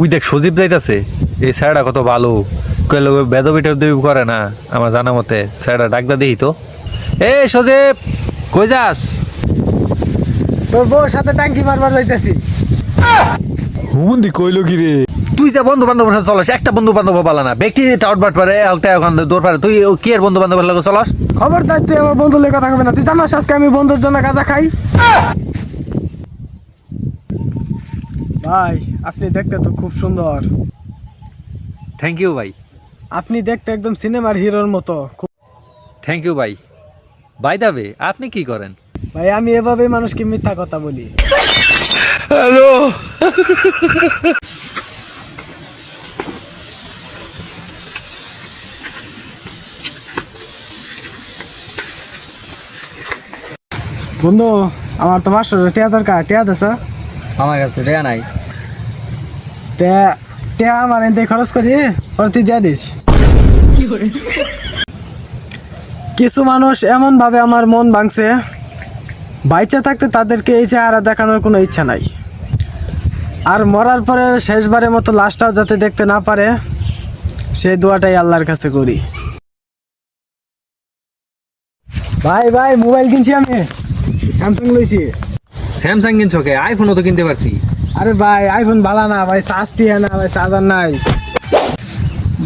We দেখ সজীব যাইতাছে এই স্যারটা কত ভালো। কইলো বেদবি টেদবি করে না আমার জানা মতে। স্যারটা ডাকদা দেখি তো। এ সজীব কই যাস? তোর বউর সাথে টাঙ্কি মারবার যাইতেছি। হুমন্দি কইলো কি রে? তুই যা বন্ধু বান্ধব সাথে চলস একটা বন্ধু বান্ধব পালা না। ব্যক্তি টাউট বাট পারে একটা এখন দৌড় পারে। তুই ও কি এর বন্ধু বান্ধব লাগে চলস? খবরদার তুই আমার বন্ধুর লগে থাকবে না। তুই জানাস আজকে আমি বন্ধুর জন্য গাঁজা খাই? ভাই আপনি দেখতে তো খুব সুন্দর। থ্যাংক ইউ ভাই। আপনি দেখতে একদম সিনেমার হিরোর মতো। খুব থ্যাংক ইউ ভাই। বাই দাবে আপনি কি করেন? ভাই আমি এভাবে মানুষকে মিথ্যা কথা বলি। হ্যালো বন্ধু আমার তো পাঁচশো টিয়া দরকার। টিয়া দেছ আমার কাছে টাকা নাই। টিয়া আমার এনতে খরচ করি, পরে তুই দিয়ে দিস। কিছু মানুষ এমন ভাবে আমার মন ভাঙছে, বাইচে থাকতে তাদেরকে এই চেহারা দেখানোর কোনো ইচ্ছা নাই। আর মরার পরে শেষবারের মতো লাশটাও যাতে দেখতে না পারে সেই দোয়াটাই আল্লাহর কাছে করি। ভাই ভাই, মোবাইল কিনছি আমি। স্যামসাং লইছি। স্যামসাং কিনছো কে আইফোনও তো কিনতে পারছি। আরে ভাই আইফোন ভালো না ভাই চার্জ টিয়া না ভাই চার্জার নাই।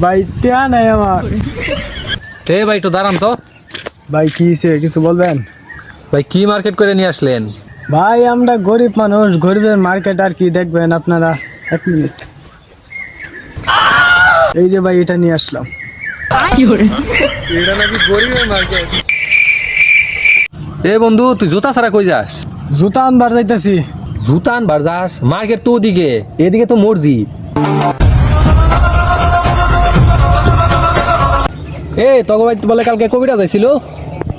ভাই টিয়া নাই আমার। তে ভাই একটু দাঁড়ান তো। ভাই কি সে কিছু বলবেন? ভাই কি মার্কেট করে নিয়ে আসলেন? ভাই আমরা গরিব মানুষ গরিবের মার্কেট আর কি দেখবেন আপনারা? এক মিনিট এই যে ভাই এটা নিয়ে আসলাম। এটা নাকি গরিবের মার্কেট এ বন্ধু তুই জুতা ছাড়া কই যাস? জুতা আনবার যাইতেছি জুতা আনবার যাস মার্কেট তো ওদিকে এদিকে তো মসজিদ এ তখন ভাই বলে কালকে কবিরা যাইছিল?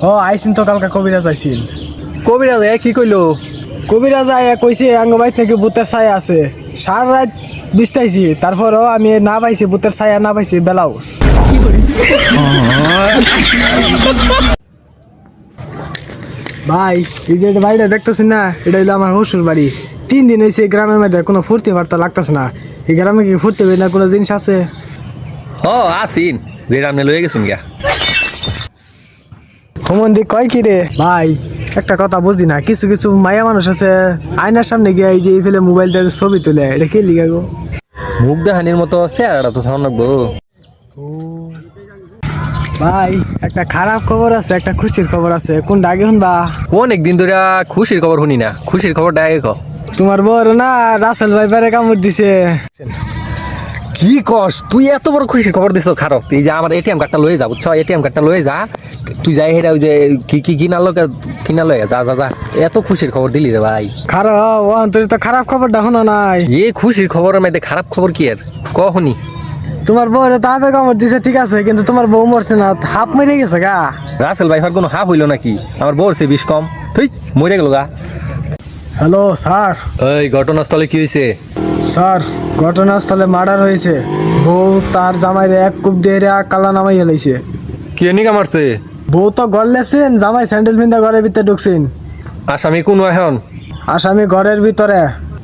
ও আইসিন তো কালকে কবিরাজ আইসিন কবিরা যায় কি কইলো? কবিরাজ আয়া কইছে আঙ্গ ভাই থেকে ভূতের ছায়া আছে। সার রাত বিষ্টাইছি তারপরও আমি না পাইছি ভূতের ছায়া না পাইছি ব্লাউজ ভাই এই যে বাড়িটা দেখতেছি না এটা হলো আমার শ্বশুর বাড়ি। তিন দিন হয়েছে গ্রামের মধ্যে কোনো ফুর্তি বার্তা লাগতেছে না। এই গ্রামে কি ফুর্তি হবে না কোনো জিনিস আছে? হ আসিন যেটা আপনি লয়ে গেছেন গিয়া। হোমন্দি কয় কি রে? ভাই একটা কথা বুঝি না কিছু কিছু মায়া মানুষ আছে আয়নার সামনে গিয়ে এই যে এই ফেলে মোবাইল দিয়ে ছবি তুলে এটা কে লিখা গো? মুখ দেখানির মতো চেহারাটা তো থাম লাগবো। ভাই একটা খারাপ খবর আছে একটা খুশির খবর আছে। কোন আগে শুনবা? অনেক দিন ধরে খুশির খবর শুনি না। খুশির খবরটা আগে কও। তোমার বড় না রাসেল ভাই বারে কামড় দিছে। কি কস? তুই এত বড় খুশির খবর দিছ খারাপ তুই যে আমার এটিএম কার্ডটা লয়ে যা বুঝছ? এটিএম কার্ডটা লয়ে যা তুই যাই হেরা ওই যে কি কি কিনালো কিনা লয়ে যা যা যা। এত খুশির খবর দিলি রে ভাই। খারাপ ও তোর তো খারাপ খবরটা শোনো নাই। এ খুশির খবরের মধ্যে খারাপ খবর কি আর ক শুনি। তোমার বউরে তো হাফে কামড় দিছে ঠিক আছে কিন্তু তোমার বউ মরছে না হাফ মেরে গেছে গা। রাসেল ভাই কোনো হাফ হইল নাকি? আমার বউর সে বিষ কম। তুই মরে গেল গা। Hello sir. এই ঘটনাস্থলে কি হয়েছে স্যার ঘটনাস্থলে মার্ডার হয়েছে। বউ তার জামাইরে এক কূপ দিয়ে কালা নামাই হেলাইছে কে নিকা মারছে? বউ তো ঘর লেপছেন জামাই স্যান্ডেল পিন্দা ঘরের ভিতরে ঢুকছেন। আসামি কোন এখন? আসামি ঘরের ভিতরে।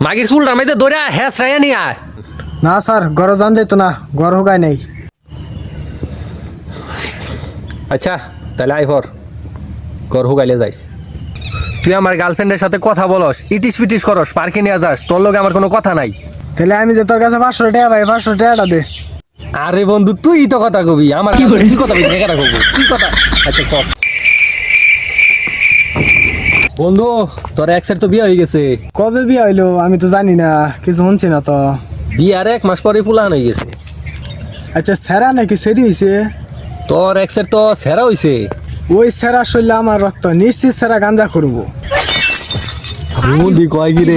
মাগির চুলটা মেয়েদের দৌড়া হ্যাঁ শ্রায়া নিয়ে আয়। না স্যার ঘর জান যেত না ঘর হুকায় নেই। আচ্ছা তাহলে আই হর কর হুগাইলে যাইস। তুই আমার গার্লফ্রেন্ডের সাথে কথা বলস ইটিস পিটিস করস পার্কে নিয়ে যাস তোর লগে আমার কোনো কথা নাই। তাহলে আমি যে তোর কাছে পাঁচশো টাকা ভাই পাঁচশো টাকাটা দে। আরে বন্ধু তুই তো কথা কবি আমার কি কথা কবি একা কব কি কথা আচ্ছা কর বন্ধু তোর এক্সের তো বিয়ে হয়ে গেছে। কবে বিয়ে হইল আমি তো জানি না কিছু শুনছি না তো। বিয়ার এক মাস পরে ফুলা হয়ে গেছে। আচ্ছা সেরা নাকি? সেরি হয়েছে তোর এক্সের তো সেরা হয়েছে ওই সেরা শরীরে আমার রক্ত নিশ্চিত সেরা গাঞ্জা করব। কয় গিরে?